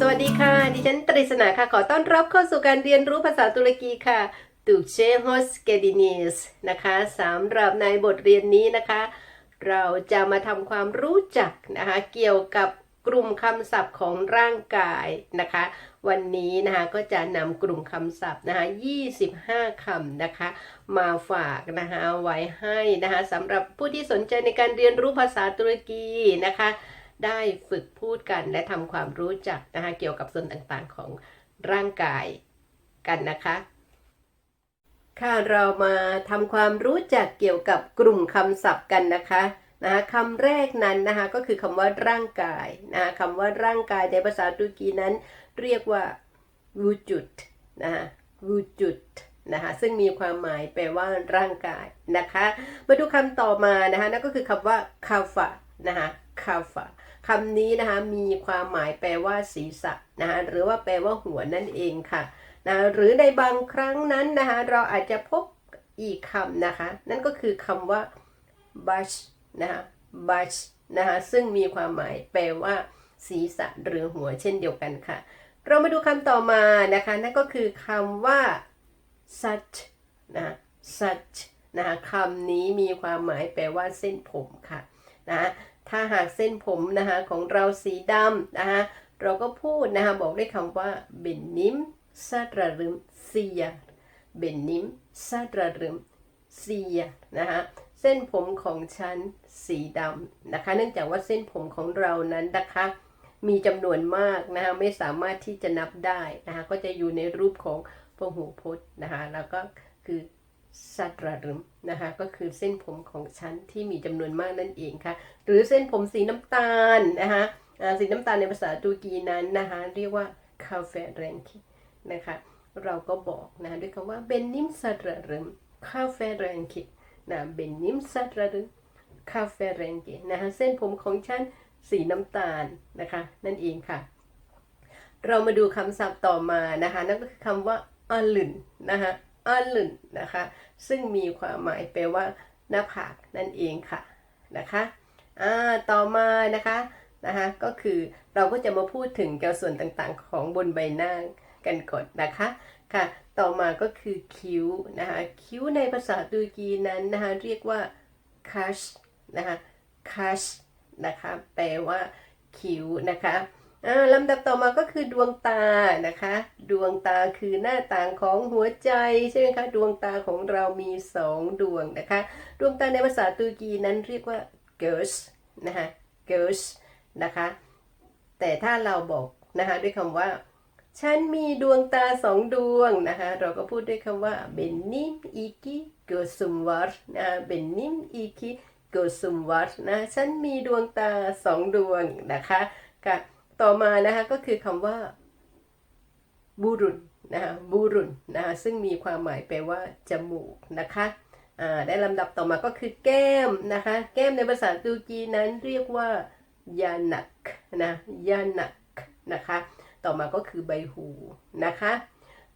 สวัสดีค่ะ ดิฉันตริศนาค่ะ ขอต้อนรับเข้าสู่การเรียนรู้ภาษาตุรกีค่ะตุกเชฮอสเกดินิสนะคะสำหรับในบทเรียนนี้นะคะ เราจะมาทำความรู้จักนะคะ เกี่ยวกับกลุ่มคำศัพท์ของร่างกายนะคะ วันนี้นะคะก็จะนำกลุ่มคำศัพท์นะคะ25 คำนะคะ มาฝากนะคะไว้ให้นะคะสำหรับผู้ที่สนใจในการเรียนรู้ภาษาตุรกีนะคะ ได้ฝึกพูดกันและทำความรู้จักนะคะเกี่ยวกับส่วนต่างๆของร่างกายกันนะคะค่ะเรามาทำความรู้จักเกี่ยวกับกลุ่มคำศัพท์กันนะคะนะคะคำแรกนั้นนะคะก็คือคำว่าร่างกายนะคะคำว่าร่างกายในภาษาตุรกีนั้น เรียกว่าวูจุดนะคะวูจุดนะคะซึ่งมีความหมายแปลว่าร่างกายนะคะ มาดูคำต่อมานะคะนั่นก็คือคำว่าคาฟะนะคะคาฟะ คำนี้นะคะมีความหมายแปลว่าศีรษะนะคะหรือว่าแปลว่าหัวนั่นเองค่ะนะหรือในบางครั้งนั้นนะคะเราอาจจะพบอีกคำนะคะ นั่นก็คือคำว่า bash นะคะ bash นะคะซึ่งมีความหมายแปลว่า ศีรษะหรือหัวเช่นเดียวกันค่ะ เรามาดูคำต่อมานะคะ นั่นก็คือคำว่า such นะ such นะคะคำนี้มีความหมายแปลว่าเส้นผมค่ะนะ ถ้าหากเส้นผมนะคะของเราสีดำนะคะเราก็พูดนะคะบอกด้วยคำว่า benim sararım siyah benim sararım siyah นะคะเส้นผมของฉันสีดำนะคะ เนื่องจากว่าเส้นผมของเรานั้นนะคะมีจำนวนมากนะคะไม่สามารถที่จะนับได้นะคะก็จะอยู่ในรูปของพหูพจน์นะคะแล้วก็คือ สัตระรึมนะคะก็คือเส้นผมของฉันที่มีจำนวนมากนั่นเองค่ะ หรือเส้นผมสีน้ำตาลนะคะสีน้ำตาลในภาษาตุรกีนั้นนะคะเรียกว่าคาเฟเรนคินะคะเราก็บอกนะด้วยคำว่าเบนนิมสัตระรึมคาเฟเรนคินะเบนนิมสัตระรึมคาเฟเรนเกนะคะเส้นผมของฉันสีน้ำตาลนะคะนั่นเองค่ะ เรามาดูคำศัพท์ต่อมานะคะนั่นก็คือคำว่าอัลึนนะคะ อัลึนนะคะ ซึ่งมีความหมายแปลว่า หน้าผากนั่นเองค่ะนะคะอ่าต่อมานะคะนะคะก็คือเราก็จะมาพูดถึงเกี่ยวส่วนต่างๆ ของบนใบหน้ากันก่อนนะคะค่ะ ต่อมาก็คือคิ้วนะคะคิ้วในภาษาตุรกีนั้นนะคะเรียกว่าคัชนะคะคัชนะคะแปลว่าคิ้วนะคะ ลำดับต่อมาก็คือดวงตานะคะ ดวงตาคือหน้าต่างของหัวใจใช่ไหมคะ ดวงตาของเรามีสองดวงนะคะ ดวงตาในภาษาตุรกีนั้นเรียกว่า göz นะคะ göz นะคะ แต่ถ้าเราบอกนะคะด้วยคำว่า ฉันมีดวงตาสองดวงนะคะ เราก็พูดด้วยคำว่า benim iki gözüm var นะ benim iki gözüm var นะ ฉันมีดวงตาสองดวงนะคะค่ะ ต่อมานะคะก็คือคำว่าบูรุนนะคะบูรุนนะคะซึ่งมีความหมายแปลว่าจมูกนะคะได้ลำดับต่อมาก็คือแก้มนะคะแก้มในภาษาตุรกีนั้นเรียกว่ายานักนะยานักนะคะต่อมาก็คือใบหูนะคะ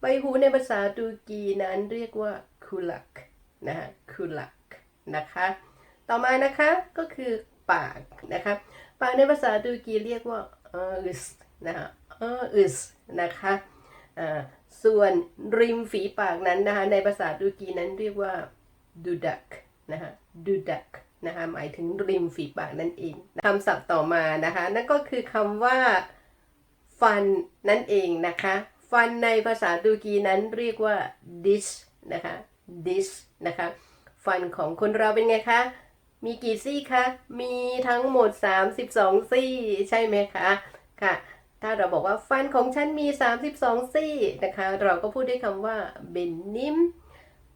ใบหูในภาษาตุรกีนั้นเรียกว่าคุลักนะคะคุลักนะคะต่อมานะคะก็คือปากนะคะปากในภาษาตุรกีเรียกว่า ออสนะคะเออสนะคะส่วนริมฝีปากนั้นนะคะในภาษาตุรกีนั้นเรียกว่าดูดักนะคะดูดักนะคะหมายถึงริมฝีปากนั่นเองคำศัพท์ต่อมานะคะนั่นก็คือคำว่าฟันนั่นเองนะคะฟันในภาษาตุรกีนั้นเรียกว่า dish นะคะ dish นะคะฟันของคนเราเป็นไงคะ มีกี่ซี่คะ มีทั้งหมด 32 ซี่ ใช่ไหมคะ ค่ะ ถ้าเราบอกว่าฟันของฉันมี 32 ซี่นะคะ เราก็พูดด้วยคำว่า benim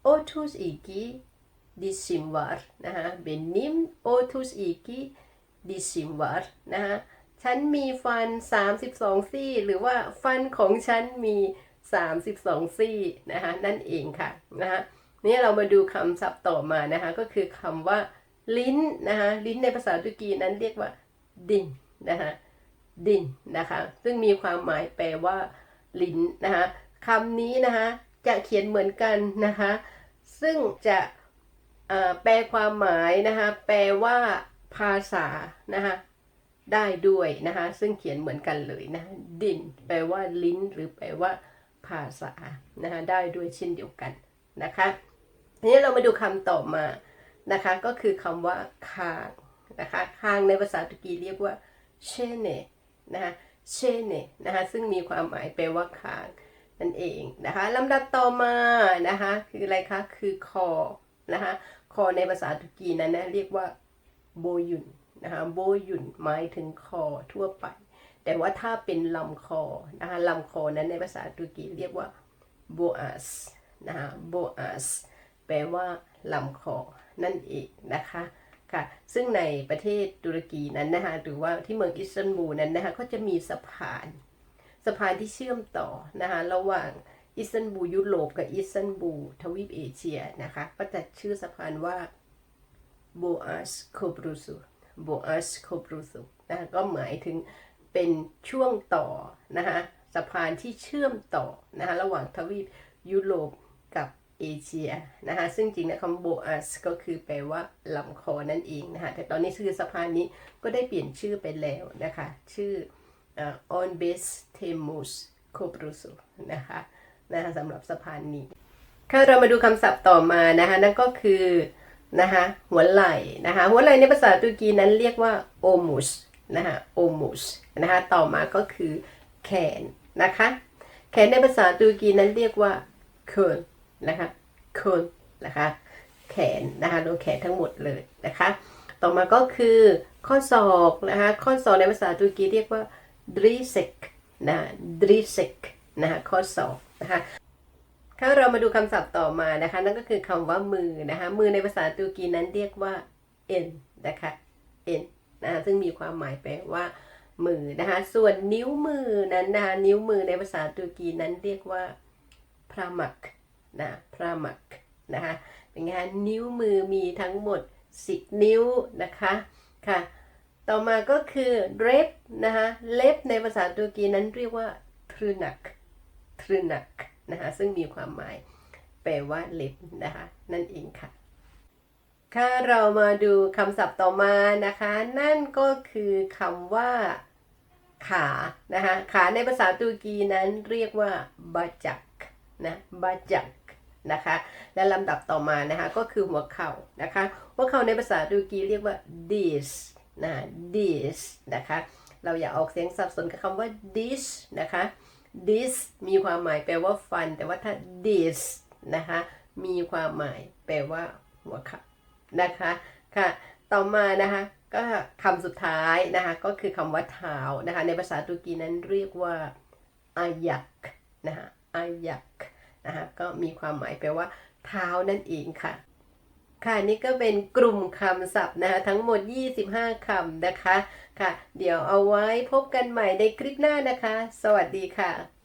32 dişim var นะคะ benim 32 dişim var นะคะ ฉันมีฟัน 32 ซี่ หรือว่าฟันของฉันมี 32 ซี่นะคะ นั่นเองค่ะ นะคะนี่เรามาดูคำศัพท์ต่อมานะคะ ก็คือคำว่า ลิ้นนะคะลิ้นในภาษาตุรกีนั้นเรียกว่าดินนะคะดินนะคะซึ่งมีความหมายแปลว่าลิ้นนะคะคำนี้นะคะจะเขียนเหมือนกันนะคะซึ่งจะแปลความหมายนะคะแปลว่าภาษานะคะได้ด้วยนะคะซึ่งเขียนเหมือนกันเลยนะดิน แปลว่าลิ้น หรือแปลว่า ภาษานะคะได้ด้วยเช่นเดียวกันนะคะทีนี้เรามาดูคำต่อมา นะคะก็คือคำว่าคางนะคะคางในภาษาตุรกีเรียกว่าเชเนนะคะเชเนนะคะซึ่งมีความหมายแปลว่าคางนั่นเองนะคะลำดับต่อมานะคะคืออะไรคะคือคอนะคะคอในภาษาตุรกีนั้นนะเรียกว่าโบยุนนะคะโบยุนหมายถึงคอทั่วไป แต่ว่าถ้าเป็นลำคอนะคะลำคอนั้นในภาษาตุรกีเรียกว่าโบอาสนะคะโบอาสแปลว่าลำคอ นั่นเองนะคะค่ะซึ่งในประเทศตุรกีนั้นนะคะหรือว่าที่เมืองอิสตันบูลนั้นนะคะก็จะมีสะพานสะพานที่เชื่อมต่อนะคะระหว่างอิสตันบูลยุโรปกับอิสตันบูลทวีปเอเชียนะคะก็จะชื่อสะพานว่าโบอาสโคบรูซุโบอาสโคบรูซุนะคะก็หมายถึงเป็นช่วงต่อนะคะสะพานที่เชื่อมต่อนะคะระหว่างทวีปยุโรปกับ เอเชียนะคะซึ่งจริงนะคำโบอาสก็คือแปลว่าลำคอนั่นเองนะคะแต่ตอนนี้ชื่อสะพานนี้ก็ได้เปลี่ยนชื่อไปแล้วนะคะ ชื่อออนเบสเทมูสโคปรุสุนะคะนะคะสำหรับสะพานนี้ค่ะเรามาดูคำศัพท์ต่อมานะคะนั่นก็คือนะคะหัวไหล่นะคะหัวไหล่ในภาษาตุรกีนั้นเรียกว่าโอมุสนะคะโอมุสนะคะต่อมาก็คือแขนนะคะแขนในภาษาตุรกีนั้นเรียกว่าเคิน นะคะคนนะคะแขนนะคะรวมแขนทั้งหมดเลยนะคะ ต่อมาก็คือข้อศอกนะคะข้อศอกในภาษาตุรกีเรียกว่าดริเซกนะดริเซกนะคะข้อสอบนะคะถ้าเรามาดูคำศัพท์ต่อมานะคะ นั่นก็คือคำว่ามือนะคะมือในภาษาตุรกีนั้นเรียกว่า en นะคะ en นะคะซึ่งมีความหมายแปลว่ามือนะคะส่วนนิ้วมือนั้นนะคะนิ้วมือในภาษาตุรกีนั้นเรียกว่าพรามัก นะพรามักนะคะเป็นไงคะนิ้วมือมีทั้งหมด 10 นิ้วนะคะค่ะต่อมาก็คือเล็บนะคะเล็บในภาษาตุรกีนั้นเรียกว่าทรนักทรนักนะคะซึ่งมีความหมายแปลว่าเล็บนะคะนั่นเองค่ะค่ะเรามาดูคำศัพท์ต่อมานะคะ นั่นก็คือคำว่าขานะคะขาในภาษาตุรกีนั้นเรียกว่าบาจักนะบาจัก นะคะ และลำดับต่อมานะคะก็คือหัวเข่านะคะ หัวเข่าในภาษาตุรกีเรียกว่า dis นะ this นะคะ เราอย่าออกเสียงสับสนกับคำว่า this นะคะ this มีความหมายแปลว่าฟัน แต่ว่าถ้า this นะคะ มีความหมายแปลว่าหัวเข่านะคะ ค่ะ ต่อมานะคะก็คำสุดท้ายนะคะก็คือคำว่าเท้านะคะในภาษาตุรกีนั้นเรียกว่าอายักนะคะอายัก นะคะก็มีความหมายแปลว่า เท้านั่นเองค่ะ ค่ะนี่ก็เป็นกลุ่มคำศัพท์นะคะทั้งหมด 25 คำนะคะ ค่ะ เดี๋ยวเอาไว้พบกันใหม่ในคลิปหน้านะคะ สวัสดีค่ะ